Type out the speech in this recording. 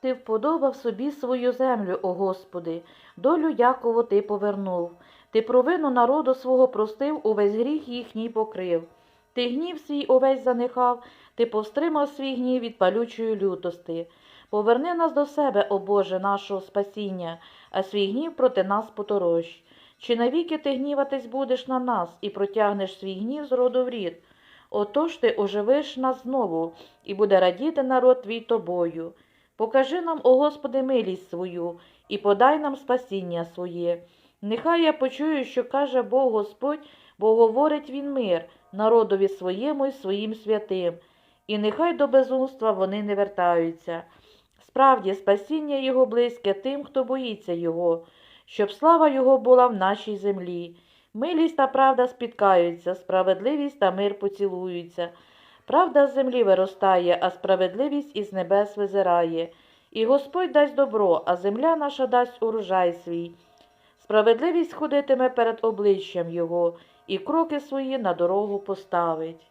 Ти вподобав собі свою землю, о Господи, долю Якову ти повернув. Ти провину народу свого простив, увесь гріх їхній покрив. Ти гнів свій увесь занехав, ти повстримав свій гнів від палючої лютости. Поверни нас до себе, о Боже, нашого спасіння, а свій гнів проти нас поторощ. Чи навіки ти гніватись будеш на нас і протягнеш свій гнів з роду в рід? Отож ти оживиш нас знову, і буде радіти народ твій тобою. Покажи нам, о Господи, милість свою, і подай нам спасіння своє. Нехай я почую, що каже Бог Господь, бо говорить Він мир народові своєму і своїм святим, і нехай до безумства вони не вертаються. Справді, спасіння Його близьке тим, хто боїться Його, щоб слава Його була в нашій землі. Милість та правда спіткаються, справедливість та мир поцілуються. Правда з землі виростає, а справедливість із небес визирає. І Господь дасть добро, а земля наша дасть урожай свій. Справедливість ходитиме перед обличчям Його, і кроки свої на дорогу поставить.